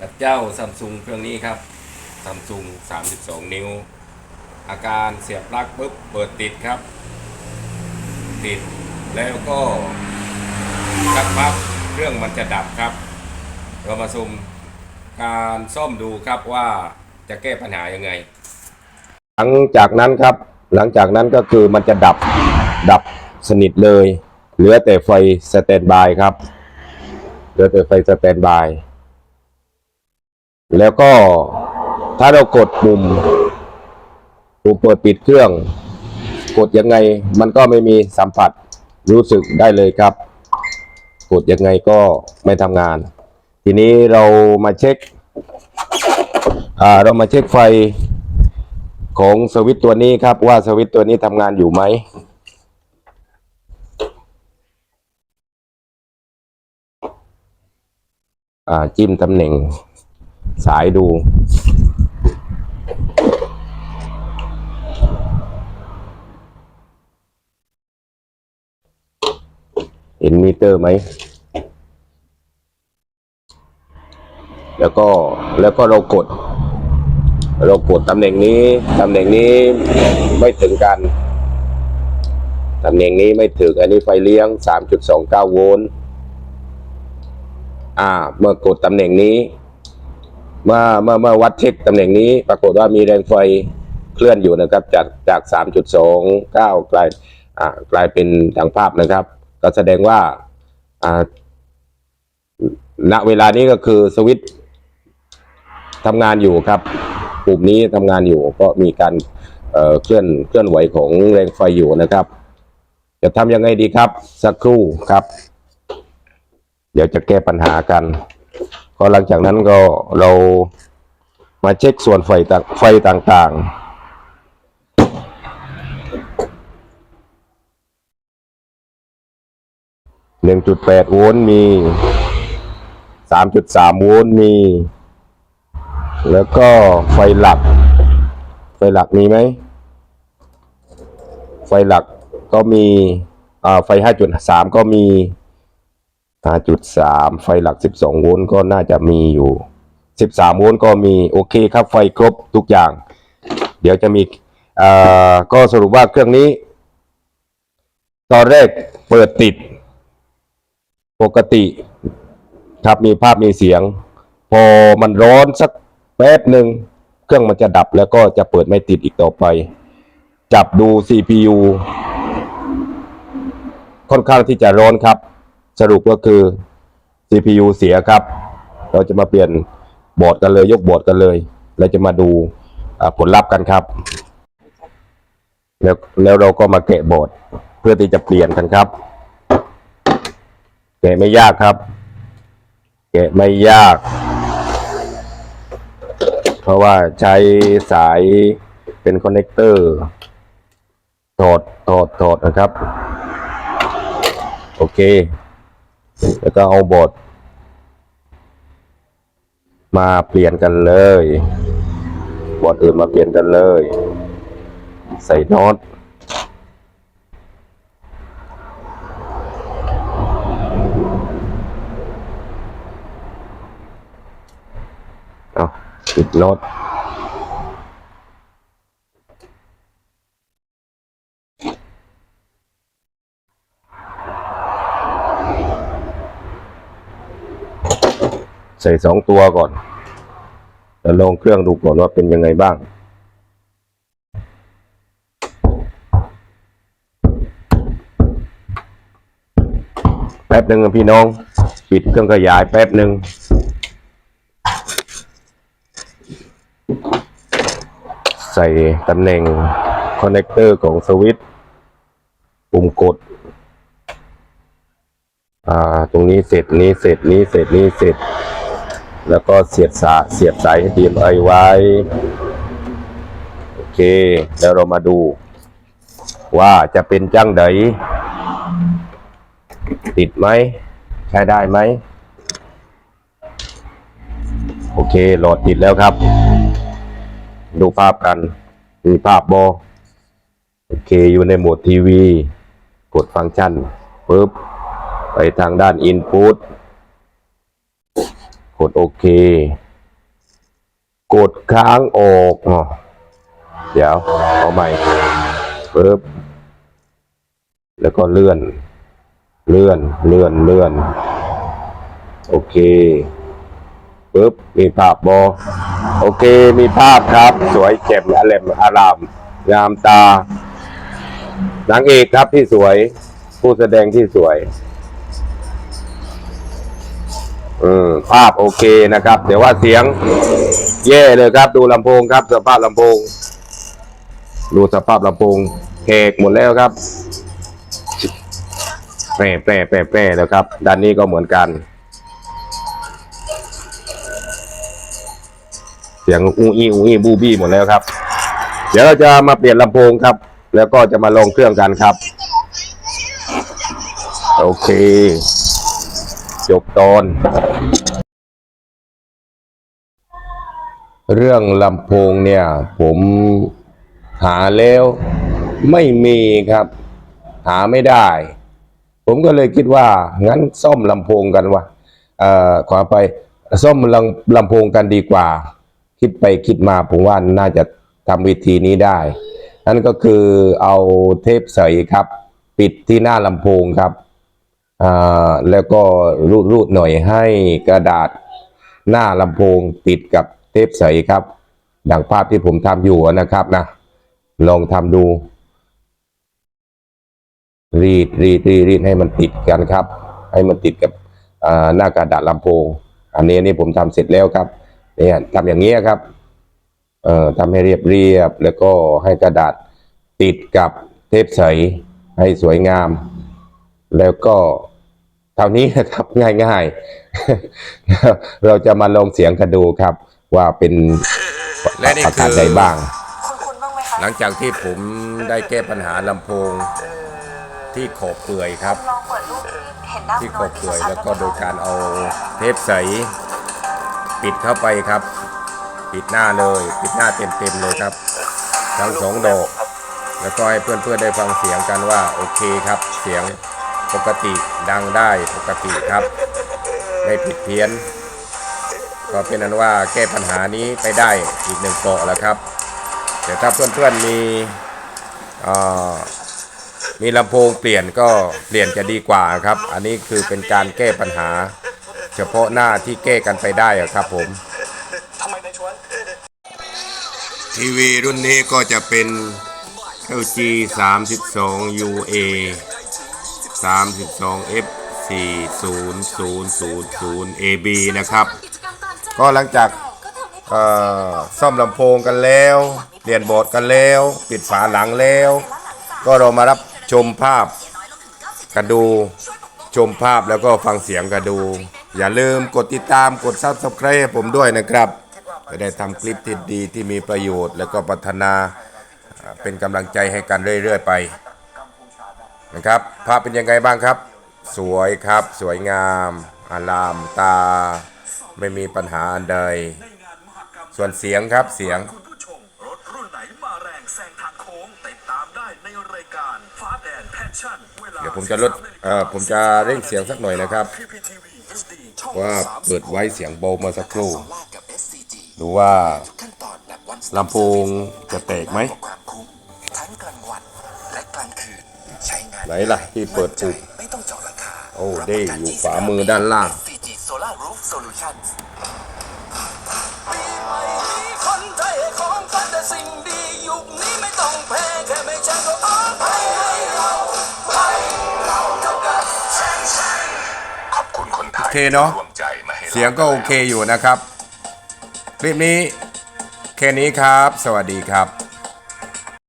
กับเจ้าซัมซุงเครื่องนี้ครับซัมซุง32 นิ้ว อาการเสียบปลั๊กปุ๊บเปิดติดครับ ติดแล้วก็สักพักเครื่องมันจะดับครับ เรามาซุมการซ่อมดูครับว่าจะแก้ปัญหายังไง หลังจากนั้นครับ หลังจากนั้นก็คือมันจะดับดับสนิทเลย เหลือแต่ไฟสแตนบายครับ เหลือแต่ไฟสแตนบาย แล้วก็ถ้าเรากดปุ่มปุ่มเปิดปิดเครื่อง กดยังไงมันก็ไม่มีสัมผัสรู้สึกได้เลยครับ กดยังไงก็ไม่ทำงาน ทีนี้เรามาเช็คเรามาเช็คไฟของสวิตตัวนี้ครับ ว่าสวิตตัวนี้ทำงานอยู่ไหมจิ้มตำแหน่ง สายดู เห็นมิเตอร์ไหม แล้วก็แล้วก็เรากด เรากดตำแหน่งนี้ตำแหน่งนี้ไม่ถึงกันตำแหน่งนี้ไม่ถึงอันนี้ไฟเลี้ยง 3.29 โวลต์ อ่า เมื่อกดตำแหน่งนี้ เมื่อเมื่อเมื่อวัดเช็คตำแหน่งนี้ ปรากฏว่ามีแรงไฟเคลื่อนอยู่นะครับ จากจาก 3.29 กลายอ่ากลายเป็นดังภาพนะครับ ก็แสดงว่าอ่าณเวลานี้ก็คือสวิตช์ทำงานอยู่ครับปุ่มนี้ทำงานอยู่ก็มีการเเคลื่อนเคลื่อนไหวของแรงไฟอยู่นะครับ จะทำยังไงดีครับ สักครู่ครับ เดี๋ยวจะแก้ปัญหากัน ก็หลังจากนั้นก็เรามาเช็คส่วนไฟต่างไฟต่างๆหนึ่งจุดแปดโวลต์มีสามจุดสามโวลต์มี แล้วก็ไฟหลัก ไฟหลักมีไหม ไฟหลักก็มี อ่า ไฟ5.3ก็มี 5.3 ไฟหลัก 12 โวลต์ก็น่าจะมีอยู่ 13 โวลต์ก็มีโอเคครับไฟครบทุกอย่าง เดี๋ยวจะมีอ่าก็สรุปว่าเครื่องนี้ ตอนแรกเปิดติด ปกติครับมีภาพมีเสียง พอมันร้อนสักแป๊บหนึ่งเครื่องมันจะดับแล้วก็จะเปิดไม่ติดอีกต่อไป จับดู CPU ค่อนข้างที่จะร้อนครับ สรุปก็คือ CPU เสียครับ เราจะมาเปลี่ยนบอร์ดกันเลยยกบอร์ดกันเลยแล้วจะมาดูผลลัพธ์กันครับ แล้วแล้วเราก็มาแกะบอร์ดเพื่อที่จะเปลี่ยนกันครับแกะไม่ยากครับ แกะไม่ยาก เพราะว่าใช้สายเป็นคอนเนคเตอร์ถอดถอดถอดนะครับ โอเค แล้วก็เอาบอร์ดมาเปลี่ยนกันเลยบอร์ดอื่นมาเปลี่ยนกันเลย ใส่น็อตเอาติดน็อต ส่สองตัวก่อนแล้วลองเครื่องดูก่อนว่าเป็นยังไงบ้าง แป๊บหนึ่งพี่น้อง ปิดเครื่องขยายแป๊บหนึ่งใส่ตำแหน่งคอนเนคเตอร์ของสวิตช์ปุ่มกด อ่า ตรงนี้เสร็จนี้เสร็จนี้เสร็จนี้เสร็จ แล้วก็เสียบสายเสียบสาย HDMI ไว้ โอเค แล้วเรามาดู ว่าจะเป็นจังไดติดไหม ใช้ได้ไหม โอเคโหลดติดแล้วครับ ดูภาพกัน มีภาพบอโอเค อยู่ในโหมดทีวี กดฟังก์ชันปุ๊บ ไปทางด้าน Input กดโอเค กดค้างออกเดี๋ยวเอาใหม่ปึ๊บแล้วก็เลื่อน เลื่อน เลื่อน เลื่อน โอเคปึ๊บ มีภาพบอโอเค มีภาพครับ สวยเจ็บอารมอาราม งามตา นางเอกครับที่สวย ผู้แสดงที่สวย อืมภาพโอเคนะครับ เดี๋ยวว่าเสียงแย่เลยครับ ดูลำโพงครับ สภาพลำโพง ดูสภาพลำโพงแหกหมดแล้วครับแปร่แปร่แปร่แปรแล้วครับ ด้านนี้ก็เหมือนกัน เสียงอู้อี้อู้อี้บูบี้หมดแล้วครับ เดี๋ยวเราจะมาเปลี่ยนลำโพงครับ แล้วก็จะมาลงเครื่องกันครับ โอเค จบตอน เรื่องลำโพงเนี่ย ผมหาแล้วไม่มีครับ หาไม่ได้ ผมก็เลยคิดว่า งั้นซ่อมลำโพงกันวะเอ่อขอไปซ่อมลำลำโพงกันดีกว่า คิดไปคิดมาผมว่าน่าจะทำวิธีนี้ได้ นั่นก็คือเอาเทปใสครับ ปิดที่หน้าลำโพงครับ แล้วก็รูดรูดหน่อยให้กระดาษหน้าลำโพงติดกับเทปใสครับ ดังภาพที่ผมทำอยู่นะครับนะ ลองทำดู รีดรีดรีดรีดให้มันติดกันครับ ให้มันติดกับหน้ากระดาษลำโพง อันนี้นี่ผมทำเสร็จแล้วครับเนี่ยทำอย่างนี้ยครับเอ่อทำให้เรียบเรียบแล้วก็ให้กระดาษติดกับเทปใสให้สวยงาม แล้วก็เท่านี้นะครับง่ายๆ เราจะมาลองเสียงกันดูครับ ว่าเป็นและนี่ประคืการอใดบ้างคุณคุณบ้างไหมคะหลังจากที่ผมได้แก้ปัญหาลำโพงที่ขอบเปื่อยครับลองเปิดรูปที่เห็นด้านที่บขอบนเปื่อยชัดๆแล้วก็ได้ไหมโดยการเอาเทปใส ปิดเข้าไปครับ ปิดหน้าเลย ปิดหน้าเต็มๆเลยครับ ทั้งสองดอกแล้วก็ให้เพื่อนๆได้ฟังเสียงกันว่าโอเคครับเสียง ปกติดังได้ปกติครับ ไม่ผิดเพี้ยน ก็เป็นนั้นว่าแก้ปัญหานี้ไปได้อีกหนึ่งเปราะแล้วครับแต่ถ้าเพื่อนๆมีมีลำโพงเปลี่ยนก็เปลี่ยนจะดีกว่าครับ อันนี้คือเป็นการแก้ปัญหา เฉพาะหน้าที่แก้กันไปได้ครับผมทีวีรุ่นนี้ก็จะเป็น LG 32 UA 32 F 40000 AB นะครับ ก็หลังจากซ่อมลำโพงกันแล้ว เปลี่ยนโบอร์ดกันแล้ว ปิดฝาหลังแล้ว ก็เรามารับชมภาพกันดูชมภาพแล้วก็ฟังเสียงกันดู อย่าลืมกดติดตามกด Subscribe ผมด้วยนะครับจะได้ทำคลิปที่ดีที่มีประโยชน์ แล้วก็พัฒนาเป็นกำลังใจให้กันเรื่อย ๆ ไป นะครับภาพเป็นยังไงบ้างครับ สวยครับสวยงามอารามตา ไม่มีปัญหาอันใด ส่วนเสียงครับเสียงคุณผู้ชมรถรุ่นไหนมาแรงแซงทางโค้งติดตามได้ในรายการฟ้าแดนแพชชั่นเวลาเดี๋ยวผมจะลดเอ่อผมจะเร่งเสียงสักหน่อยนะครับ PPTV HD ช่องว่าเปิดไว้เสียงเบาเมาสักครู่กับ SCG ดูว่าขั้นตอนแบบวันลำโพงจะแตกไหม ไหนล่ะที่เปิดปุ่มไม่ต้องเจาะราคาโอ้ได้อยู่ขวามือด้านล่าง SCG Solar Roof Solutions คนไทยของฝันแต่สิ่งดียุคนี้ไม่ต้องแพ้แค่ไม่แช่งก็อ้อมไปให้เราให้เราเท่ากับแช่งแช่งขอบคุณคนไทโอยเคเนาะร่วมใจมาให้ราเสียงก็โอเคอยู่นะครับ คลิปนี้แค่นี้ครับ สวัสดีครับ